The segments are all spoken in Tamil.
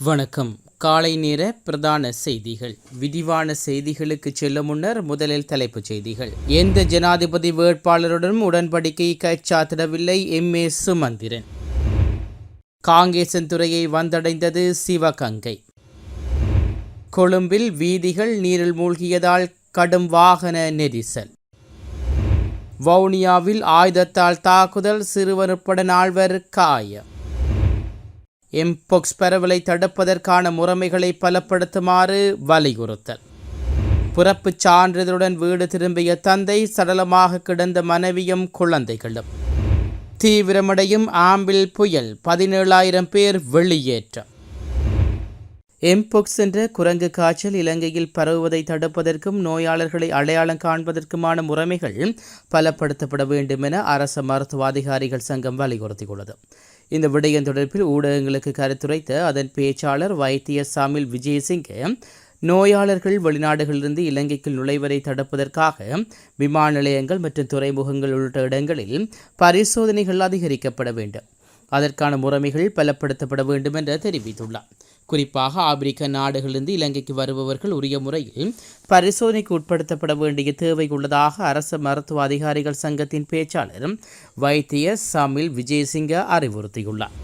வணக்கம். காலை நேர பிரதான செய்திகள். விரிவான செய்திகளுக்கு செல்லும் முன்னர் முதலில் தலைப்புச் செய்திகள். எந்த ஜனாதிபதி வேட்பாளருடனும் உடன்படிக்கை கைச்சாத்திடவில்லை எம். ஏ. சுமந்திரன். காங்கேசன் துறையை வந்தடைந்தது சிவகங்கை. கொழும்பில் வீதிகள் நீரில் மூழ்கியதால் கடும் வாகன நெரிசல். வவுனியாவில் ஆயுதத்தால் தாக்குதல் சிறுவர் உட்பட நால்வர் காயம். எம்பொக்ஸ் பரவலை தடுப்பதற்கான முறைமைகளை பலப்படுத்துமாறு வலியுறுத்தல். பிறப்புச் சான்றிதழுடன் வீடு திரும்பிய தந்தை சடலமாக கிடந்த மனைவியும் குழந்தைகளும். தீவிரமடையும் ஆம்பிள் புயல் பதினேழாயிரம் பேர் வெளியேற்றம். எம்பொக்ஸ் என்ற குரங்கு காய்ச்சல் இலங்கையில் பரவுவதை தடுப்பதற்கும் நோயாளர்களை அடையாளம் காண்பதற்குமான முறைமைகள் பலப்படுத்தப்பட வேண்டும் என அரச மருத்துவ அதிகாரிகள் சங்கம் வலியுறுத்தியுள்ளது. இந்த விடயம் தொடர்பில் ஊடகங்களுக்கு கருத்துரைத்த அதன் பேச்சாளர் வைத்திய சாமில் விஜயசிங்க நோயாளர்கள் வெளிநாடுகளிலிருந்து இலங்கைக்கு நுழைவதை தடுப்பதற்காக விமான நிலையங்கள் மற்றும் துறைமுகங்கள் உள்ளிட்ட இடங்களில் பரிசோதனைகள் அதிகரிக்கப்பட வேண்டும். அதற்கான முறைமைகள் பலப்படுத்தப்பட வேண்டும் என்று தெரிவித்துள்ளார். குறிப்பாக ஆப்பிரிக்க நாடுகளிலிருந்து இலங்கைக்கு வருபவர்கள் உரிய முறையில் பரிசோதனைக்கு உட்படுத்தப்பட வேண்டிய தேவை உள்ளதாக அரசு மருத்துவ அதிகாரிகள் சங்கத்தின் பேச்சாளர் வைத்திய சமில் விஜயசிங்க அறிவுறுத்தியுள்ளார்.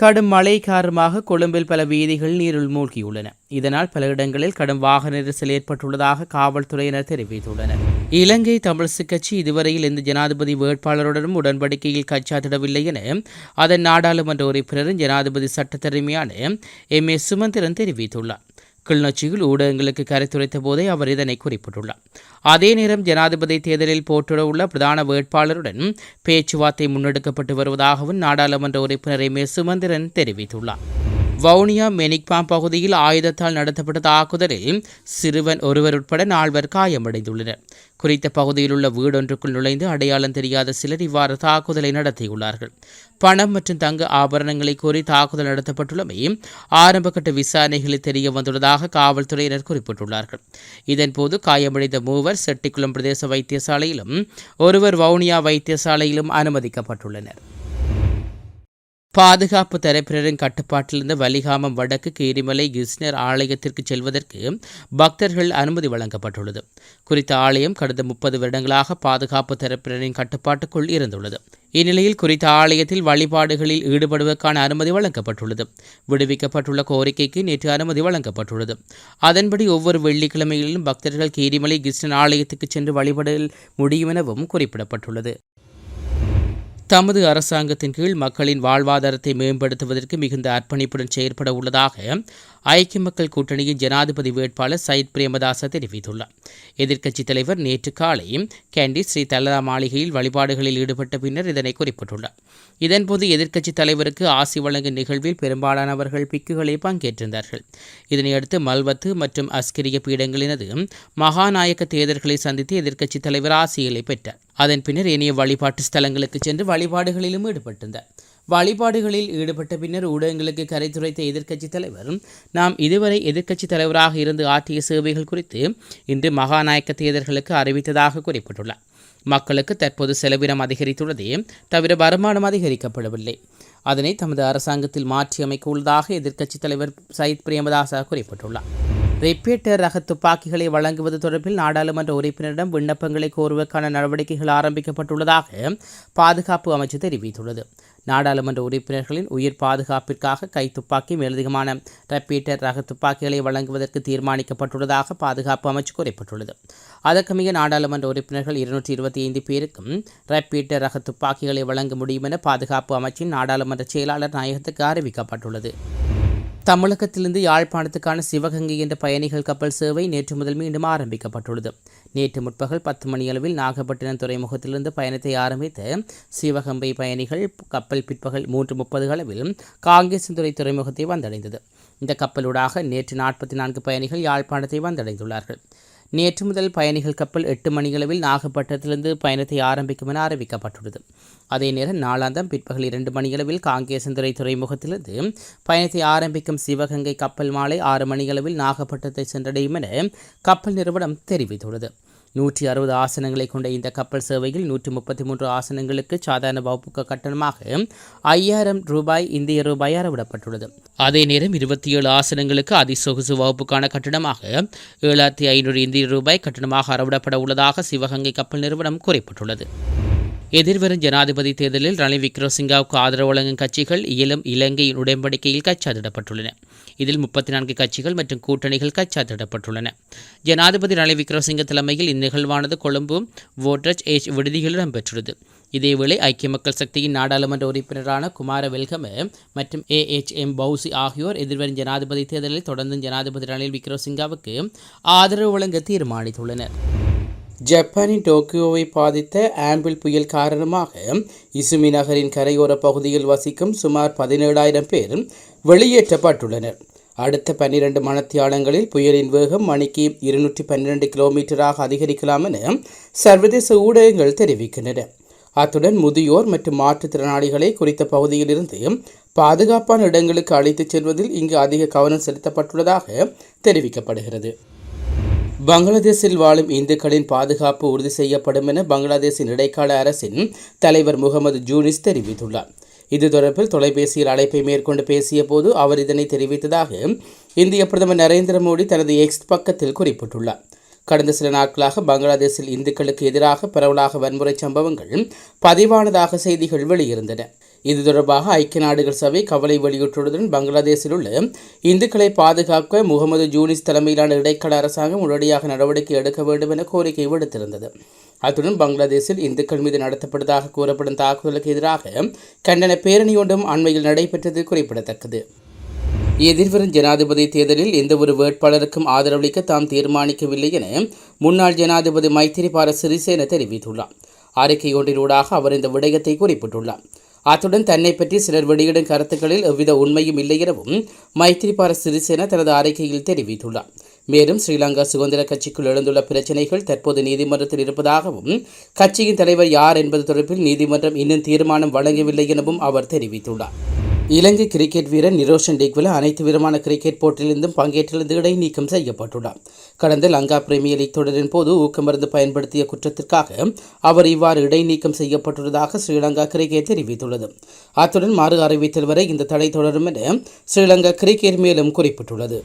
கடும் மழை காரணமாக கொழும்பில் பல வீதிகள் நீரில் மூழ்கியுள்ளன. இதனால் பல இடங்களில் கடும் வாகன நெரிசல் ஏற்பட்டுள்ளதாக காவல்துறையினர் தெரிவித்துள்ளனர். இலங்கை தமிழிசை கட்சி இதுவரையில் எந்த ஜனாதிபதி வேட்பாளருடனும் உடன்படிக்கையில் கச்சாத்திடவில்லை என அதன் நாடாளுமன்ற உறுப்பினரும் ஜனாதிபதி சட்டத்தரிமையான எம் ஏ சுமந்திரன் தெரிவித்துள்ளார். கிளிநொச்சியில் ஊடகங்களுக்கு கருத்துரைத்த போதே அவர் இதனை குறிப்பிட்டுள்ளார். அதே நேரம் ஜனாதிபதி தேர்தலில் போட்டியிட உள்ள பிரதான வேட்பாளருடன் பேச்சுவார்த்தை முன்னெடுக்கப்பட்டு வருவதாகவும் நாடாளுமன்ற உறுப்பினர் எம் ஏ சுமந்திரன் தெரிவித்துள்ளார். வவுனியா மெனிக்பாம் பகுதியில் ஆயுதத்தால் நடத்தப்பட்ட தாக்குதலில் சிறுவன் ஒருவர் உட்பட நால்வர் காயமடைந்துள்ளனர். குறித்த பகுதியில் உள்ள வீடொன்றுக்குள் நுழைந்து அடையாளம் தெரியாத சிலர் இவ்வாறு தாக்குதலை நடத்தியுள்ளார்கள். பணம் மற்றும் தங்க ஆபரணங்களை கோரி தாக்குதல் நடத்தப்பட்டுள்ளமை ஆரம்பகட்ட விசாரணைகளில் தெரிய வந்துள்ளதாக காவல்துறையினர் குறிப்பிட்டுள்ளார்கள். இதன்போது காயமடைந்த மூவர் செட்டிக்குளம் பிரதேச வைத்தியசாலையிலும் ஒருவர் வவுனியா வைத்தியசாலையிலும் அனுமதிக்கப்பட்டுள்ளனர். பாதுகாப்பு தரப்பினரின் கட்டுப்பாட்டிலிருந்து வலிகாமம் வடக்கு கீரிமலை கிருஷ்ணர் ஆலயத்திற்கு செல்வதற்கு பக்தர்கள் அனுமதி வழங்கப்பட்டுள்ளது. குறித்த ஆலயம் கடந்த முப்பது வருடங்களாக பாதுகாப்பு தரப்பினரின் கட்டுப்பாட்டுக்குள் இருந்துள்ளது. இந்நிலையில் குறித்த ஆலயத்தில் வழிபாடுகளில் ஈடுபடுவதற்கான அனுமதி வழங்கப்பட்டுள்ளது. விடுவிக்கப்பட்டுள்ள கோரிக்கைக்கு நேற்று அனுமதி வழங்கப்பட்டுள்ளது. அதன்படி ஒவ்வொரு வெள்ளிக்கிழமைகளிலும் பக்தர்கள் கீரிமலை கிருஷ்ணன் ஆலயத்துக்கு சென்று வழிபட முடியும் எனவும் குறிப்பிடப்பட்டுள்ளது. தமது அரசாங்கத்தின் கீழ் மக்களின் வாழ்வாதாரத்தை மேம்படுத்துவதற்கு மிகுந்த அர்ப்பணிப்புடன் செயற்பட உள்ளதாக ஐக்கிய மக்கள் கூட்டணியின் ஜனாதிபதி வேட்பாளர் சயித் பிரேமதாச தெரிவித்துள்ளார். எதிர்க்கட்சித் தலைவர் நேற்று காலை கேண்டி ஸ்ரீ தலதா மாளிகையில் வழிபாடுகளில் ஈடுபட்ட பின்னர் இதனை குறிப்பிட்டுள்ளார். இதன்போது எதிர்க்கட்சித் தலைவருக்கு ஆசி வழங்கும் நிகழ்வில் பெரும்பாலானவர்கள் பிக்குகளை பங்கேற்றிருந்தார்கள். இதனையடுத்து மல்வத்து மற்றும் அஸ்கிரிய பீடங்களினது மகாநாயக்க தேர்தல்களை சந்தித்து எதிர்க்கட்சித் தலைவர் ஆசிகளை பெற்றார். அதன் பின்னர் இனிய வழிபாட்டு ஸ்தலங்களுக்கு சென்று வழிபாடுகளிலும் ஈடுபட்டிருந்தார். வழிபாடுகளில் ஈடுபட்ட பின்னர் ஊடகங்களுக்கு கரைத்துரைத்த எதிர்க்கட்சித் தலைவர் நாம் இதுவரை எதிர்க்கட்சித் தலைவராக இருந்து ஆற்றிய சேவைகள் குறித்து இன்று மகாநாயக்க தேர்தல்களுக்கு அறிவித்ததாக குறிப்பிட்டுள்ளார். மக்களுக்கு தற்போது செலவினம் அதிகரித்துள்ளதே தவிர வருமானம் அதிகரிக்கப்படவில்லை. அதனை தமது அரசாங்கத்தில் மாற்றியமைக்க உள்ளதாக எதிர்க்கட்சித் தலைவர் சயித் பிரேமதாசா குறிப்பிட்டுள்ளார். ரிப்பீட்டர் ரக துப்பாக்கிகளை வழங்குவது தொடர்பில் நாடாளுமன்ற உறுப்பினரிடம் விண்ணப்பங்களை கோருவதற்கான நடவடிக்கைகள் ஆரம்பிக்கப்பட்டுள்ளதாக பாதுகாப்பு அமைச்சு தெரிவித்துள்ளது. நாடாளுமன்ற உறுப்பினர்களின் உயிர் பாதுகாப்பிற்காக கை துப்பாக்கி மேலதிகமான ரப்பீட்டர் ரக துப்பாக்கிகளை வழங்குவதற்கு தீர்மானிக்கப்பட்டுள்ளதாக பாதுகாப்பு அமைச்சு குறிப்பிட்டுள்ளது. அதற்கமைய நாடாளுமன்ற உறுப்பினர்கள் இருநூற்றி இருபத்தி ஐந்து பேருக்கும் ரப்பீட்டர் ரக துப்பாக்கிகளை வழங்க முடியும் என பாதுகாப்பு அமைச்சின் நாடாளுமன்ற செயலாளர் நாயகத்துக்கு அறிவிக்கப்பட்டுள்ளது. தமிழகத்திலிருந்து யாழ்ப்பாணத்துக்கான சிவகங்கை என்ற பயணிகள் கப்பல் சேவை நேற்று முதல் மீண்டும் ஆரம்பிக்கப்பட்டுள்ளது. நேற்று முற்பகல் பத்து மணியளவில் நாகப்பட்டினம் துறைமுகத்திலிருந்து பயணத்தை ஆரம்பித்த சிவகங்கை பயணிகள் கப்பல் பிற்பகல் மூன்று முப்பது அளவில் காங்கேசன்துறை துறைமுகத்தை வந்தடைந்தது. இந்த கப்பலூடாக நேற்று நாற்பத்தி நான்கு பயணிகள் யாழ்ப்பாணத்தை வந்தடைந்துள்ளார்கள். நேற்று முதல் பயணிகள் கப்பல் எட்டு மணியளவில் நாகப்பட்டினத்திலிருந்து பயணத்தை ஆரம்பிக்கும் என அறிவிக்கப்பட்டுள்ளது. அதே நேரம் நாளாந்தம் பிற்பகல் இரண்டு மணியளவில் காங்கேசந்துறை துறைமுகத்திலிருந்து பயணத்தை ஆரம்பிக்கும் சிவகங்கை கப்பல் மாலை ஆறு மணியளவில் நாகப்பட்டினத்தை சென்றடையும் என கப்பல் நிறுவனம் தெரிவித்துள்ளது. நூற்றி அறுபது ஆசனங்களை கொண்ட இந்த கப்பல் சேவையில் நூற்றி முப்பத்தி மூன்று ஆசனங்களுக்கு சாதாரண வகுப்புக்கு கட்டணமாக ஐயாயிரம் ரூபாய் இந்திய ரூபாய் அறவிடப்பட்டுள்ளது. அதே நேரம் இருபத்தி ஏழு ஆசனங்களுக்கு அதிசொகுசு வகுப்புக்கான கட்டணமாக ஏழாயிரத்தி ஐநூறு இந்திய ரூபாய் கட்டணமாக அறவிடப்பட உள்ளதாக சிவகங்கை கப்பல் நிறுவனம் குறிப்பிட்டுள்ளது. எதிர்வரும் ஜனாதிபதி தேர்தலில் ரணில் விக்ரமசிங்காவுக்கு ஆதரவு வழங்கும் கட்சிகள் இயலும் இலங்கையின் உடன்படிக்கையில் கச்சாதிடப்பட்டுள்ளன இதில் முப்பத்தி நான்கு கட்சிகள் மற்றும் கூட்டணிகள் கச்சாதிடப்பட்டுள்ளன ஜனாதிபதி ரணில் விக்ரமசிங்க தலைமையில் இந்நிகழ்வானது கொழும்பு வோட்ரஜ் ஏஜ் விடுதியில் இடம்பெற்றுள்ளது. இதேவேளை ஐக்கிய மக்கள் சக்தியின் நாடாளுமன்ற உறுப்பினரான குமார வெல்கம மற்றும் ஏ எச் எம் பவுசி ஆகியோர் எதிர்வரும் ஜனாதிபதி தேர்தலில் தொடர்ந்து ஜனாதிபதி ரணில் விக்ரமசிங்காவுக்கு ஆதரவு வழங்க தீர்மானித்துள்ளனர். ஜப்பானின் டோக்கியோவை பாதித்த ஆம்பிள் புயல் காரணமாக இசுமி நகரின் கரையோர பகுதியில் வசிக்கும் சுமார் பதினேழாயிரம் பேர் வெளியேற்றப்பட்டுள்ளனர். அடுத்த பன்னிரண்டு மணத்தியாலங்களில் புயலின் வேகம் மணிக்கு இருநூற்றி பன்னிரண்டு கிலோமீட்டராக அதிகரிக்கலாம் என சர்வதேச ஊடகங்கள் தெரிவிக்கின்றன. அத்துடன் முதியோர் மற்றும் மாற்றுத்திறனாளிகளை குறித்த பகுதியிலிருந்து பாதுகாப்பான இடங்களுக்கு அழைத்துச் செல்வதில் இங்கு அதிக கவனம் செலுத்தப்பட்டுள்ளதாக தெரிவிக்கப்படுகிறது. பங்களாதேஷில் வாழும் இந்துக்களின் பாதுகாப்பு உறுதி செய்யப்படும் என பங்களாதேஷின் இடைக்கால அரசின் தலைவர் முகமது ஜூனிஸ் தெரிவித்துள்ளார். இது தொடர்பில் தொலைபேசியில் அழைப்பை மேற்கொண்டு பேசிய போது அவர் இதனை தெரிவித்ததாக இந்திய பிரதமர் நரேந்திர மோடி தனது எக்ஸ் பக்கத்தில் குறிப்பிட்டுள்ளார். கடந்த சில நாட்களாக பங்களாதேஷில் இந்துக்களுக்கு எதிராக பரவலாக வன்முறை சம்பவங்கள் பதிவானதாக செய்திகள் வெளியிருந்தன. இது தொடர்பாக ஐக்கிய நாடுகள் சபை கவலை வெளியிட்டுள்ளதுடன் பங்களாதேஷில் உள்ள இந்துக்களை பாதுகாக்க முகமது ஜூனிஸ் தலைமையிலான இடைக்கால அரசாங்கம் உடனடியாக நடவடிக்கை எடுக்க வேண்டும் என கோரிக்கை விடுத்திருந்தது. அத்துடன் பங்களாதேஷில் இந்துக்கள் மீது நடத்தப்பட்டதாக கூறப்படும் தாக்குதலுக்கு எதிராக கண்டன பேரணி ஒன்றும் அண்மையில் நடைபெற்றது குறிப்பிடத்தக்கது. எதிர்வரும் ஜனாதிபதி தேர்தலில் எந்தவொரு வேட்பாளருக்கும் ஆதரவளிக்க தாம் தீர்மானிக்கவில்லை என முன்னாள் ஜனாதிபதி மைத்திரிபால சிறிசேன தெரிவித்துள்ளார். அறிக்கை ஒன்றினூடாக அவர் இந்த விடயத்தை குறிப்பிட்டுள்ளார். அத்துடன் தன்னை பற்றி சிலர் வெளியிடும் கருத்துக்களில் எவ்வித உண்மையும் இல்லை எனவும் மைத்திரிபால சிறிசேன தனது அறிக்கையில் தெரிவித்துள்ளார். மேலும் ஸ்ரீலங்கா சுதந்திர கட்சிக்குள் எழுந்துள்ள பிரச்சினைகள் தற்போது நீதிமன்றத்தில் இருப்பதாகவும் கட்சியின் தலைவர் யார் என்பது தொடர்பில் நீதிமன்றம் இன்னும் தீர்மானம் வழங்கவில்லை எனவும் அவர் தெரிவித்துள்ளார். இலங்கை கிரிக்கெட் வீரர் நிரோஷன் டிக்வில அனைத்து விதமான கிரிக்கெட் போட்டியிலிருந்தும் பங்கேற்றிருந்து இடைநீக்கம் செய்யப்பட்டுள்ளார். கடந்த லங்கா பிரீமியர் லீக் தொடரின் போது ஊக்கமருந்து பயன்படுத்திய குற்றத்திற்காக அவர் இவ்வாறு இடைநீக்கம் செய்யப்பட்டுள்ளதாக ஸ்ரீலங்கா கிரிக்கெட் தெரிவித்துள்ளது. அத்துடன் மறு அறிவித்தல் வரை இந்த தடை தொடரும் என ஸ்ரீலங்கா கிரிக்கெட் மேலும் குறிப்பிட்டுள்ளது.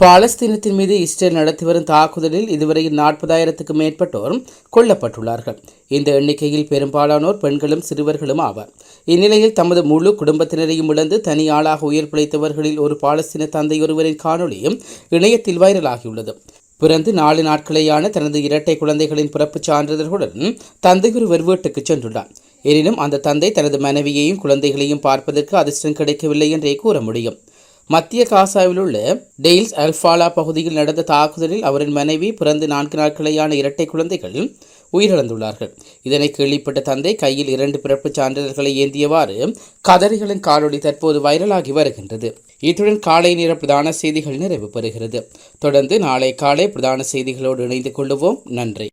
பாலஸ்தீனத்தின் மீது இஸ்ரேல் நடத்தி வரும் தாக்குதலில் இதுவரையில் நாற்பதாயிரத்துக்கும் மேற்பட்டோர் கொல்லப்பட்டுள்ளார்கள். இந்த எண்ணிக்கையில் பெரும்பாலானோர் பெண்களும் சிறுவர்களும் ஆவார். இந்நிலையில் தமது முழு குடும்பத்தினரையும் இழந்து தனி ஆளாக உயிர் பிழைத்தவர்களில் ஒரு பாலஸ்தீன தந்தை ஒருவரின் காணொலியும் இணையத்தில் வைரலாகியுள்ளது. பிறந்து நாலு நாட்களேயான தனது இரட்டை குழந்தைகளின் பிறப்புச் சான்றிதழ்களுடன் தந்தை ஒரு வீட்டுக்கு சென்றுள்ளார். எனினும் அந்த தந்தை தனது மனைவியையும் குழந்தைகளையும் பார்ப்பதற்கு அதிர்ஷ்டம் கிடைக்கவில்லை என்றே கூற முடியும். மத்திய காசாவில் உள்ள டெய்ல்ஸ் அல்ஃபாலா பகுதியில் நடந்த தாக்குதலில் அவரின் மனைவி பிறந்து நான்கு நாட்களையான இரட்டை குழந்தைகள் உயிரிழந்துள்ளார்கள். இதனை கேள்விப்பட்ட தந்தை கையில் இரண்டு பிறப்புச் சான்றிதழ்களை ஏந்தியவாறு கதறிகளின் காணொளி தற்போது வைரலாகி வருகின்றது. இத்துடன் காலை நேர பிரதான செய்திகள் நிறைவு பெறுகிறது. தொடர்ந்து நாளை காலை பிரதான செய்திகளோடு இணைந்து கொள்ளுவோம். நன்றி.